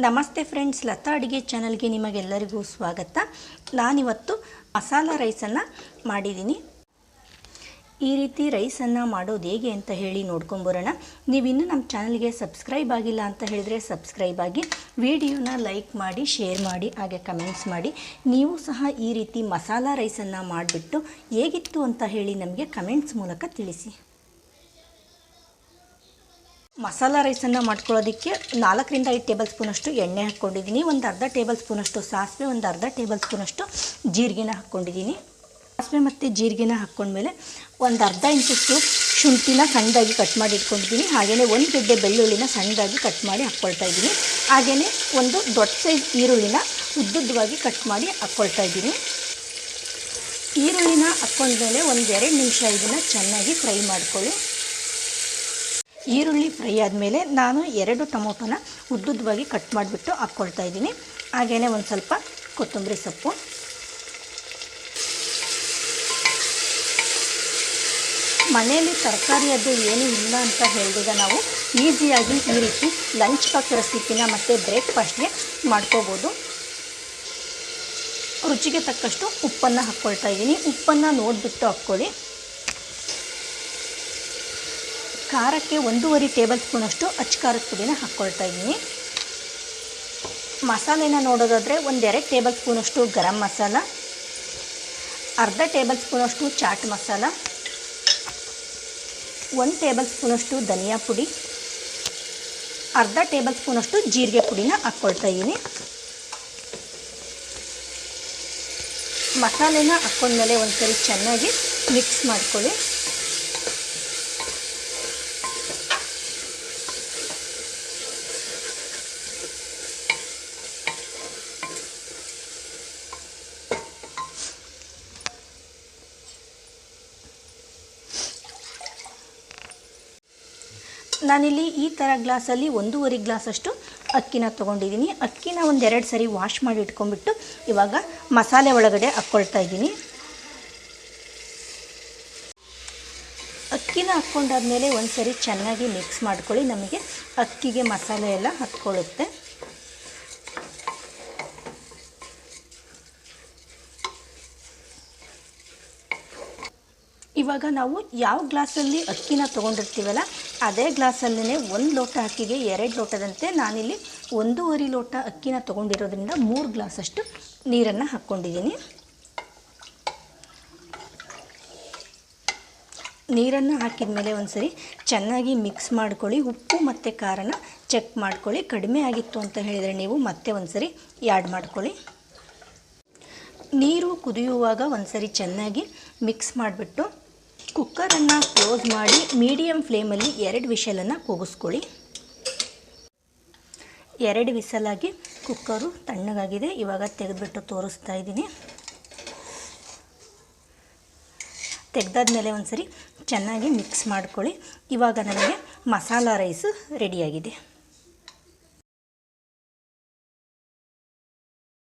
ನಮಸ್ತೆ ಫ್ರೆಂಡ್ಸ್, ಲತಾ ಅಡುಗೆ ಚಾನಲ್ಗೆ ನಿಮಗೆಲ್ಲರಿಗೂ ಸ್ವಾಗತ. ನಾನಿವತ್ತು ಮಸಾಲ ರೈಸನ್ನು ಮಾಡಿದ್ದೀನಿ. ಈ ರೀತಿ ರೈಸನ್ನು ಮಾಡೋದು ಹೇಗೆ ಅಂತ ಹೇಳಿ ನೋಡ್ಕೊಂಬರೋಣ. ನೀವಿನ್ನೂ ನಮ್ಮ ಚಾನಲ್ಗೆ ಸಬ್ಸ್ಕ್ರೈಬ್ ಆಗಿಲ್ಲ ಅಂತ ಹೇಳಿದರೆ ಸಬ್ಸ್ಕ್ರೈಬ್ ಆಗಿ, ವಿಡಿಯೋನ ಲೈಕ್ ಮಾಡಿ, ಶೇರ್ ಮಾಡಿ, ಹಾಗೆ ಕಮೆಂಟ್ಸ್ ಮಾಡಿ. ನೀವು ಸಹ ಈ ರೀತಿ ಮಸಾಲ ರೈಸನ್ನು ಮಾಡಿಬಿಟ್ಟು ಹೇಗಿತ್ತು ಅಂತ ಹೇಳಿ ನಮಗೆ ಕಮೆಂಟ್ಸ್ ಮೂಲಕ ತಿಳಿಸಿ. ಮಸಾಲ ರೈಸನ್ನು ಮಾಡ್ಕೊಳ್ಳೋದಕ್ಕೆ ನಾಲ್ಕರಿಂದ ಐದು ಟೇಬಲ್ ಸ್ಪೂನಷ್ಟು ಎಣ್ಣೆ ಹಾಕ್ಕೊಂಡಿದ್ದೀನಿ. ಒಂದು ಅರ್ಧ ಟೇಬಲ್ ಸ್ಪೂನಷ್ಟು ಸಾಸಿವೆ, ಒಂದು ಅರ್ಧ ಟೇಬಲ್ ಸ್ಪೂನಷ್ಟು ಜೀರಿಗೆನ ಹಾಕ್ಕೊಂಡಿದ್ದೀನಿ. ಸಾಸಿವೆ ಮತ್ತು ಜೀರಿಗೆನ ಹಾಕ್ಕೊಂಡ್ಮೇಲೆ ಒಂದು ಅರ್ಧ ಇಂಚಷ್ಟು ಶುಂಠಿನ ಸಣ್ಣದಾಗಿ ಕಟ್ ಮಾಡಿ ಇಟ್ಕೊಂಡಿದ್ದೀನಿ. ಹಾಗೆಯೇ ಒಂದು ಗೆಡ್ಡೆ ಬೆಳ್ಳುಳ್ಳಿನ ಸಣ್ಣದಾಗಿ ಕಟ್ ಮಾಡಿ ಹಾಕ್ಕೊಳ್ತಾ ಇದ್ದೀನಿ. ಹಾಗೆಯೇ ಒಂದು ದೊಡ್ಡ ಸೈಜ್ ಈರುಳ್ಳಿನ ಉದ್ದುದ್ದವಾಗಿ ಕಟ್ ಮಾಡಿ ಹಾಕ್ಕೊಳ್ತಾ ಇದ್ದೀನಿ. ಈರುಳ್ಳಿನ ಹಾಕ್ಕೊಂಡ್ಮೇಲೆ ಒಂದು ಎರಡು ನಿಮಿಷ ಇದನ್ನು ಚೆನ್ನಾಗಿ ಫ್ರೈ ಮಾಡ್ಕೊಳ್ಳಿ. ಈರುಳ್ಳಿ ಫ್ರೈ ಆದಮೇಲೆ ನಾನು ಎರಡು ಟೊಮೊಟೊನ ಉದ್ದುದ್ದವಾಗಿ ಕಟ್ ಮಾಡಿಬಿಟ್ಟು ಹಾಕ್ಕೊಳ್ತಾ ಇದ್ದೀನಿ. ಹಾಗೆಯೇ ಒಂದು ಸ್ವಲ್ಪ ಕೊತ್ತಂಬರಿ ಸೊಪ್ಪು. ಮನೆಯಲ್ಲಿ ತರಕಾರಿ ಅದು ಏನೂ ಇಲ್ಲ ಅಂತ ಹೇಳಿದಾಗ ನಾವು ಈಸಿಯಾಗಿ ಈ ರೀತಿ ಲಂಚ್ ಬಾಕ್ಸ್ ರೆಸಿಪಿನ ಮತ್ತು ಬ್ರೇಕ್ಫಾಸ್ಟ್ಗೆ ಮಾಡ್ಕೋಬೋದು. ರುಚಿಗೆ ತಕ್ಕಷ್ಟು ಉಪ್ಪನ್ನು ಹಾಕ್ಕೊಳ್ತಾ ಇದ್ದೀನಿ. ಉಪ್ಪನ್ನು ನೋಡಿಬಿಟ್ಟು ಹಾಕ್ಕೊಳ್ಳಿ. ಖಾರಕ್ಕೆ ಒಂದೂವರೆ ಟೇಬಲ್ ಸ್ಪೂನಷ್ಟು ಅಚ್ಚ ಖಾರದ ಪುಡಿನ ಹಾಕ್ಕೊಳ್ತಾ ಇದ್ದೀನಿ. ಮಸಾಲೆನ ನೋಡೋದಾದರೆ ಒಂದೆರಡು ಟೇಬಲ್ ಸ್ಪೂನಷ್ಟು ಗರಂ ಮಸಾಲ, ಅರ್ಧ ಟೇಬಲ್ ಸ್ಪೂನಷ್ಟು ಚಾಟ್ ಮಸಾಲ, ಒಂದು ಟೇಬಲ್ ಸ್ಪೂನಷ್ಟು ಧನಿಯಾ ಪುಡಿ, ಅರ್ಧ ಟೇಬಲ್ ಸ್ಪೂನಷ್ಟು ಜೀರಿಗೆ ಪುಡಿನ ಹಾಕ್ಕೊಳ್ತಾ ಇದ್ದೀನಿ. ಮಸಾಲೆನ ಹಾಕ್ಕೊಂಡ್ಮೇಲೆ ಒಂದು ಸರಿ ಚೆನ್ನಾಗಿ ಮಿಕ್ಸ್ ಮಾಡ್ಕೊಳ್ಳಿ. ನಾನಿಲ್ಲಿ ಈ ಥರ ಗ್ಲಾಸಲ್ಲಿ ಒಂದೂವರೆ ಗ್ಲಾಸಷ್ಟು ಅಕ್ಕಿನ ತೊಗೊಂಡಿದ್ದೀನಿ. ಅಕ್ಕಿನ ಒಂದೆರಡು ಸರಿ ವಾಶ್ ಮಾಡಿ ಇಟ್ಕೊಂಡ್ಬಿಟ್ಟು ಇವಾಗ ಮಸಾಲೆ ಒಳಗಡೆ ಹಾಕ್ಕೊಳ್ತಾ ಇದ್ದೀನಿ. ಅಕ್ಕಿನ ಹಾಕ್ಕೊಂಡಾದ್ಮೇಲೆ ಒಂದು ಸರಿ ಚೆನ್ನಾಗಿ ಮಿಕ್ಸ್ ಮಾಡ್ಕೊಳ್ಳಿ. ನಮಗೆ ಅಕ್ಕಿಗೆ ಮಸಾಲೆ ಎಲ್ಲ ಹತ್ಕೊಳ್ಳುತ್ತೆ ಇವಾಗ ನಾವು ಯಾವ ಗ್ಲಾಸಲ್ಲಿ ಅಕ್ಕಿನ ತೊಗೊಂಡಿರ್ತೀವಲ್ಲ, ಅದೇ ಗ್ಲಾಸಲ್ಲೇ ಒಂದು ಲೋಟ ಅಕ್ಕಿಗೆ ಎರಡು ಲೋಟದಂತೆ ನಾನಿಲ್ಲಿ ಒಂದೂವರೆ ಲೋಟ ಅಕ್ಕಿನ ತೊಗೊಂಡಿರೋದ್ರಿಂದ ಮೂರು ಗ್ಲಾಸಷ್ಟು ನೀರನ್ನು ಹಾಕ್ಕೊಂಡಿದ್ದೀನಿ. ನೀರನ್ನು ಹಾಕಿದ ಮೇಲೆ ಒಂದ್ಸರಿ ಚೆನ್ನಾಗಿ ಮಿಕ್ಸ್ ಮಾಡ್ಕೊಳ್ಳಿ, ಉಪ್ಪು ಮತ್ತು ಖಾರನ ಚೆಕ್ ಮಾಡ್ಕೊಳ್ಳಿ. ಕಡಿಮೆ ಆಗಿತ್ತು ಅಂತ ಹೇಳಿದರೆ ನೀವು ಮತ್ತೆ ಒಂದ್ಸರಿ ಆ್ಯಡ್ ಮಾಡ್ಕೊಳ್ಳಿ. ನೀರು ಕುದಿಯುವಾಗ ಒಂದ್ಸರಿ ಚೆನ್ನಾಗಿ ಮಿಕ್ಸ್ ಮಾಡಿಬಿಟ್ಟು ಕುಕ್ಕರನ್ನು ಕ್ಲೋಸ್ ಮಾಡಿ ಮೀಡಿಯಮ್ ಫ್ಲೇಮಲ್ಲಿ ಎರಡು ವಿಷಲನ್ನು ಕೂಗಿಸ್ಕೊಳ್ಳಿ. ಎರಡು ವಿಸಲಾಗಿ ಕುಕ್ಕರು ತಣ್ಣಗಾಗಿದೆ. ಇವಾಗ ತೆಗೆದುಬಿಟ್ಟು ತೋರಿಸ್ತಾ ಇದ್ದೀನಿ. ತೆಗೆದಾದ್ಮೇಲೆ ಒಂದ್ಸರಿ ಚೆನ್ನಾಗಿ ಮಿಕ್ಸ್ ಮಾಡ್ಕೊಳ್ಳಿ. ಇವಾಗ ನನಗೆ ಮಸಾಲ ರೈಸು ರೆಡಿಯಾಗಿದೆ